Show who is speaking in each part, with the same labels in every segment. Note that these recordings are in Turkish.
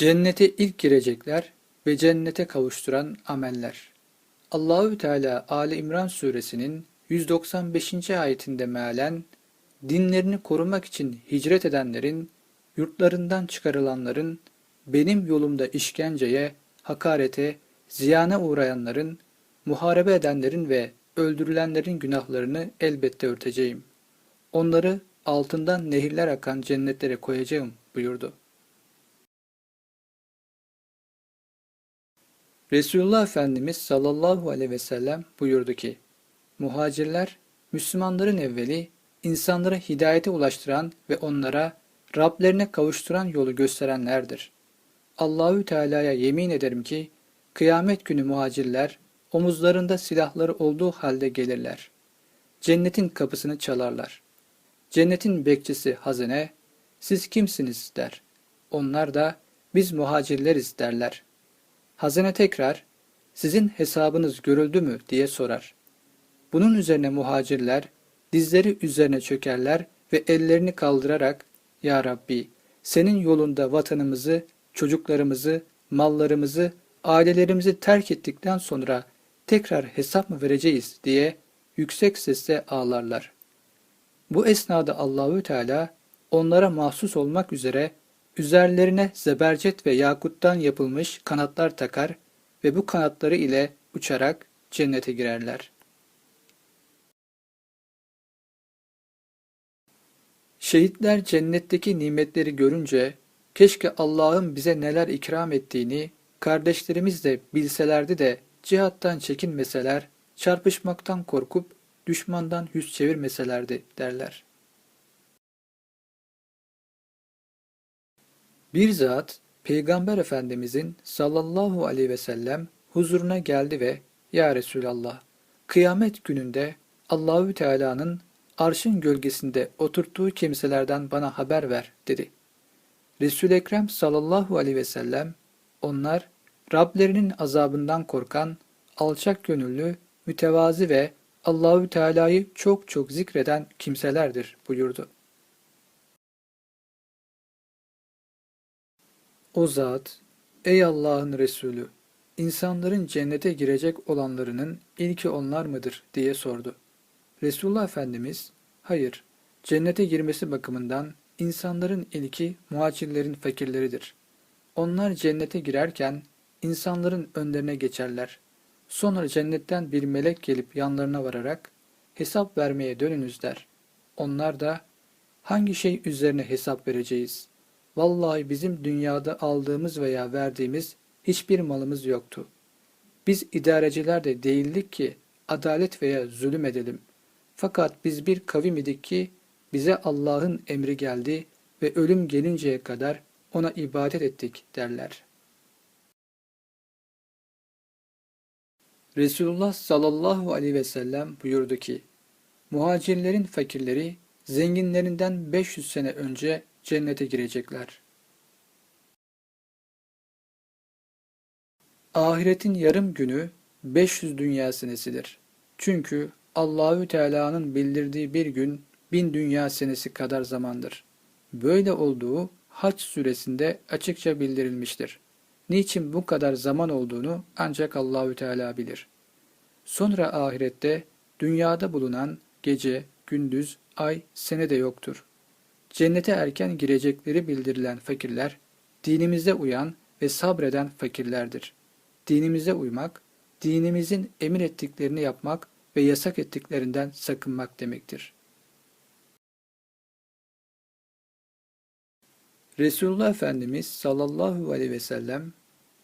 Speaker 1: Cennete ilk girecekler ve cennete kavuşturan ameller. Allahü Teala Ali İmran suresinin 195. ayetinde mealen dinlerini korumak için hicret edenlerin, yurtlarından çıkarılanların, benim yolumda işkenceye, hakarete, ziyana uğrayanların, muharebe edenlerin ve öldürülenlerin günahlarını elbette örteceğim. Onları altından nehirler akan cennetlere koyacağım buyurdu. Resulullah Efendimiz sallallahu aleyhi ve sellem buyurdu ki, Muhacirler, Müslümanların evveli, insanları hidayete ulaştıran ve onlara Rablerine kavuşturan yolu gösterenlerdir. Allahü Teala'ya yemin ederim ki, kıyamet günü muhacirler, omuzlarında silahları olduğu halde gelirler. Cennetin kapısını çalarlar. Cennetin bekçisi hazine, siz kimsiniz der. Onlar da, biz muhacirleriz derler. Hazine tekrar, sizin hesabınız görüldü mü diye sorar. Bunun üzerine muhacirler, dizleri üzerine çökerler ve ellerini kaldırarak, Ya Rabbi, senin yolunda vatanımızı, çocuklarımızı, mallarımızı, ailelerimizi terk ettikten sonra tekrar hesap mı vereceğiz diye yüksek sesle ağlarlar. Bu esnada Allahü Teala onlara mahsus olmak üzere üzerlerine zebercet ve yakuttan yapılmış kanatlar takar ve bu kanatları ile uçarak cennete girerler. Şehitler cennetteki nimetleri görünce keşke Allah'ın bize neler ikram ettiğini kardeşlerimiz de bilselerdi de cihattan çekinmeseler, çarpışmaktan korkup düşmandan yüz çevirmeselerdi derler. Bir zat Peygamber Efendimizin sallallahu aleyhi ve sellem huzuruna geldi ve Ya Resulallah kıyamet gününde Allahü Teala'nın arşın gölgesinde oturttuğu kimselerden bana haber ver dedi. Resul Ekrem sallallahu aleyhi ve sellem onlar Rablerinin azabından korkan, alçak gönüllü, mütevazi ve Allahü Teala'yı çok çok zikreden kimselerdir buyurdu. O zat, ey Allah'ın Resulü, insanların cennete girecek olanlarının ilki onlar mıdır diye sordu. Resulullah Efendimiz, hayır, cennete girmesi bakımından insanların ilki muhacirlerin fakirleridir. Onlar cennete girerken insanların önlerine geçerler. Sonra cennetten bir melek gelip yanlarına vararak hesap vermeye dönünüz der. Onlar da hangi şey üzerine hesap vereceğiz? Vallahi bizim dünyada aldığımız veya verdiğimiz hiçbir malımız yoktu. Biz idareciler de değildik ki adalet veya zulüm edelim. Fakat biz bir kavim idik ki bize Allah'ın emri geldi ve ölüm gelinceye kadar ona ibadet ettik derler. Resulullah sallallahu aleyhi ve sellem buyurdu ki, Muhacirlerin fakirleri zenginlerinden 500 sene önce cennete girecekler. Ahiretin yarım günü 500 dünya senesidir. Çünkü Allahü Teala'nın bildirdiği bir gün bin dünya senesi kadar zamandır. Böyle olduğu Haç suresinde açıkça bildirilmiştir. Niçin bu kadar zaman olduğunu ancak Allahü Teala bilir. Sonra ahirette dünyada bulunan gece, gündüz, ay, sene de yoktur. Cennete erken girecekleri bildirilen fakirler, dinimize uyan ve sabreden fakirlerdir. Dinimize uymak, dinimizin emir ettiklerini yapmak ve yasak ettiklerinden sakınmak demektir. Resulullah Efendimiz sallallahu aleyhi ve sellem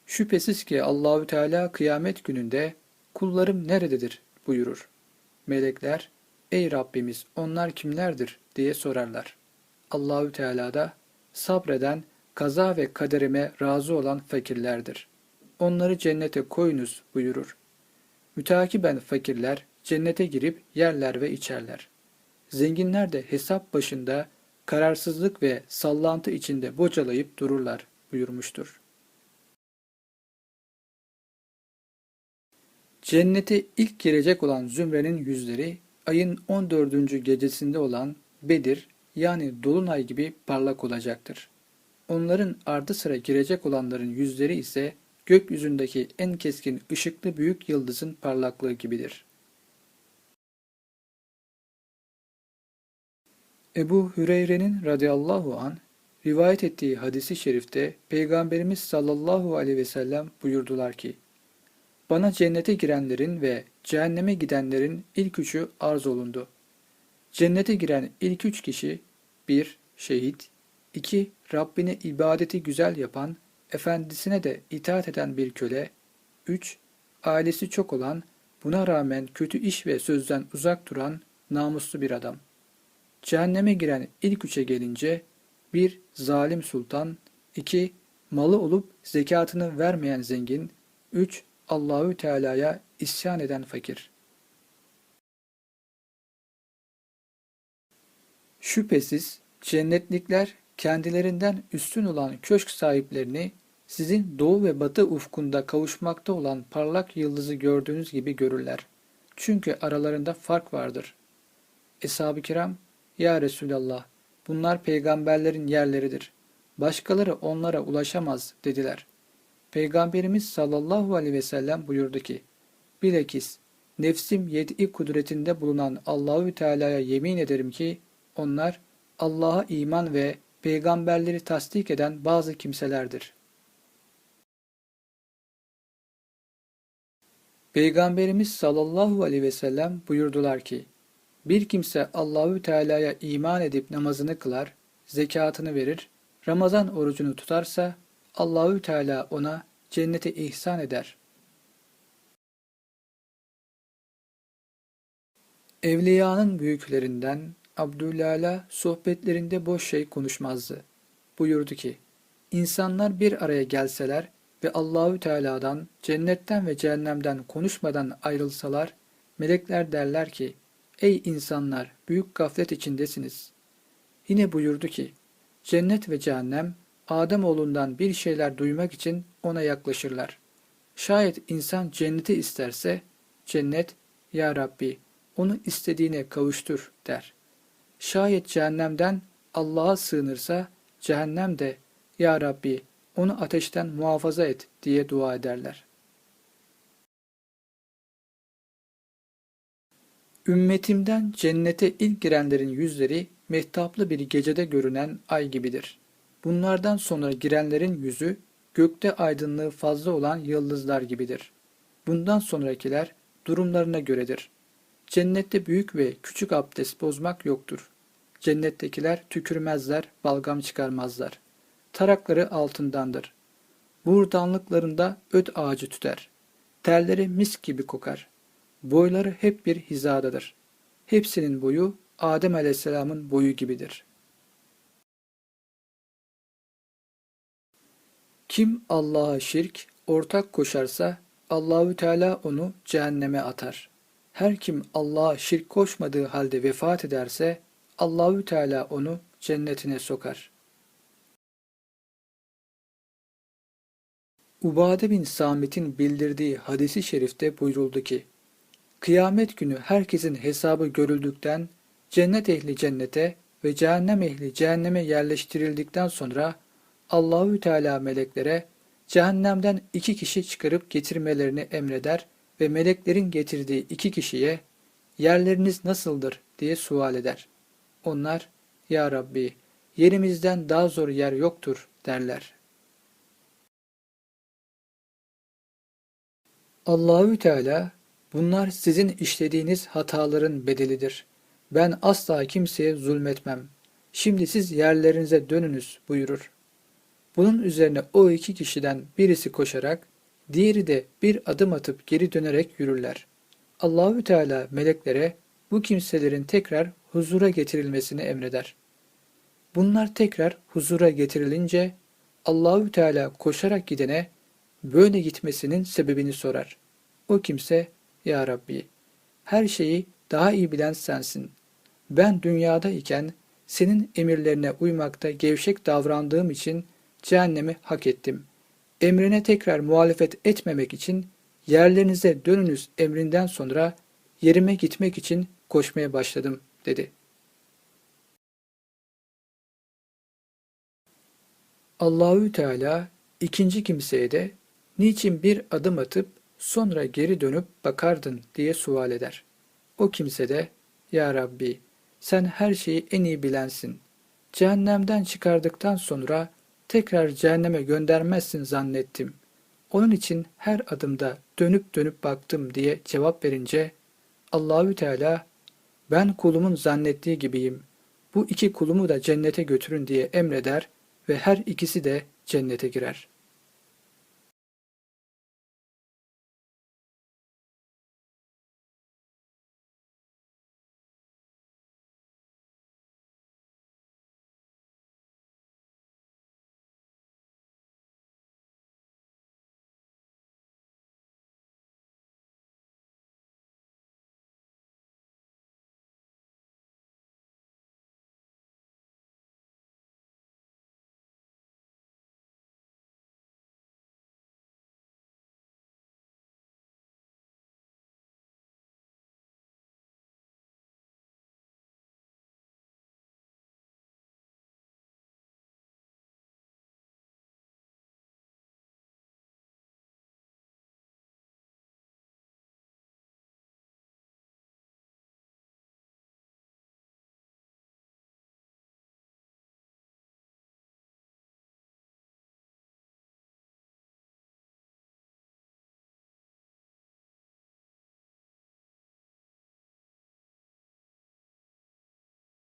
Speaker 1: şüphesiz ki Allahü Teala kıyamet gününde kullarım nerededir buyurur. Melekler ey Rabbimiz onlar kimlerdir diye sorarlar. Allahü Teala da sabreden, kaza ve kaderime razı olan fakirlerdir. Onları cennete koyunuz buyurur. Mütakiben fakirler cennete girip yerler ve içerler. Zenginler de hesap başında kararsızlık ve sallantı içinde bocalayıp dururlar buyurmuştur. Cennete ilk girecek olan zümrenin yüzleri ayın 14. gecesinde olan Bedir yani Dolunay gibi parlak olacaktır. Onların ardı sıra girecek olanların yüzleri ise gökyüzündeki en keskin ışıklı büyük yıldızın parlaklığı gibidir. Ebu Hüreyre'nin radıyallahu an rivayet ettiği hadisi şerifte Peygamberimiz sallallahu aleyhi ve sellem buyurdular ki, Bana cennete girenlerin ve cehenneme gidenlerin ilk üçü arz olundu. Cennete giren ilk üç kişi 1. Şehit 2. Rabbine ibadeti güzel yapan, efendisine de itaat eden bir köle 3. Ailesi çok olan, buna rağmen kötü iş ve sözden uzak duran namuslu bir adam. Cehenneme giren ilk üçe gelince 1. Zalim sultan 2. Malı olup zekatını vermeyen zengin 3. Allahü Teala'ya isyan eden fakir. Şüphesiz cennetlikler kendilerinden üstün olan köşk sahiplerini sizin doğu ve batı ufkunda kavuşmakta olan parlak yıldızı gördüğünüz gibi görürler. Çünkü aralarında fark vardır. Eshab-ı kiram, Ya Resulallah, bunlar peygamberlerin yerleridir. Başkaları onlara ulaşamaz dediler. Peygamberimiz sallallahu aleyhi ve sellem buyurdu ki, Bilakis nefsim yedi kudretinde bulunan Allahü Teala'ya yemin ederim ki onlar Allah'a iman ve peygamberleri tasdik eden bazı kimselerdir. Peygamberimiz sallallahu aleyhi ve sellem buyurdular ki, bir kimse Allahü Teala'ya iman edip namazını kılar, zekatını verir, Ramazan orucunu tutarsa Allahü Teala ona cennete ihsan eder. Evliyanın büyüklerinden Abdülala sohbetlerinde boş şey konuşmazdı. Buyurdu ki, insanlar bir araya gelseler ve Allahü Teala'dan, cennetten ve cehennemden konuşmadan ayrılsalar, melekler derler ki, ey insanlar büyük gaflet içindesiniz. Yine buyurdu ki, cennet ve cehennem Adem oğlundan bir şeyler duymak için ona yaklaşırlar. Şayet insan cenneti isterse, cennet, Ya Rabbi, onu istediğine kavuştur der. Şayet cehennemden Allah'a sığınırsa cehennem de Ya Rabbi onu ateşten muhafaza et diye dua ederler. Ümmetimden cennete ilk girenlerin yüzleri mehtaplı bir gecede görünen ay gibidir. Bunlardan sonra girenlerin yüzü gökte aydınlığı fazla olan yıldızlar gibidir. Bundan sonrakiler durumlarına göredir. Cennette büyük ve küçük abdest bozmak yoktur. Cennettekiler tükürmezler, balgam çıkarmazlar. Tarakları altındandır. Buğurdanlıklarında öt ağacı tüter. Terleri mis gibi kokar. Boyları hep bir hizadadır. Hepsinin boyu Adem aleyhisselamın boyu gibidir. Kim Allah'a şirk, ortak koşarsa Allahü Teala onu cehenneme atar. Her kim Allah'a şirk koşmadığı halde vefat ederse Allahü Teala onu cennetine sokar. Ubade bin Samit'in bildirdiği hadisi şerifte buyuruldu ki, Kıyamet günü herkesin hesabı görüldükten, cennet ehli cennete ve cehennem ehli cehenneme yerleştirildikten sonra Allahü Teala meleklere cehennemden iki kişi çıkarıp getirmelerini emreder ve meleklerin getirdiği iki kişiye yerleriniz nasıldır diye sual eder. Onlar, Ya Rabbi, yerimizden daha zor yer yoktur derler. Allahü Teala, bunlar sizin işlediğiniz hataların bedelidir. Ben asla kimseye zulmetmem. Şimdi siz yerlerinize dönünüz buyurur. Bunun üzerine o iki kişiden birisi koşarak, diğeri de bir adım atıp geri dönerek yürürler. Allahü Teala meleklere bu kimselerin tekrar huzura getirilmesini emreder. Bunlar tekrar huzura getirilince Allahü Teala koşarak gidene böyle gitmesinin sebebini sorar. O kimse ya Rabbi her şeyi daha iyi bilen sensin. Ben dünyada iken senin emirlerine uymakta gevşek davrandığım için cehennemi hak ettim. Emrine tekrar muhalefet etmemek için yerlerinize dönünüz emrinden sonra yerime gitmek için koşmaya başladım dedi. Allahü Teala ikinci kimseye de niçin bir adım atıp sonra geri dönüp bakardın diye sual eder. O kimse de Ya Rabbi sen her şeyi en iyi bilensin. Cehennemden çıkardıktan sonra tekrar cehenneme göndermezsin zannettim. Onun için her adımda dönüp dönüp baktım diye cevap verince Allahü Teala ben kulumun zannettiği gibiyim. Bu iki kulumu da cennete götürün diye emreder ve her ikisi de cennete girer.